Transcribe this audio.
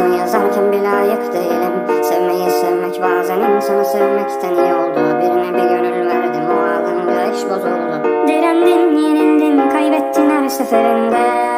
Yarısını yazarken bile layık değilim. Sevmeyi sevmek bazen insanı sevmekten iyi oldu. Birine bir gönül verdim o ağlanınca iş bozuldu. Direndim, yenildim, kaybettin her seferinde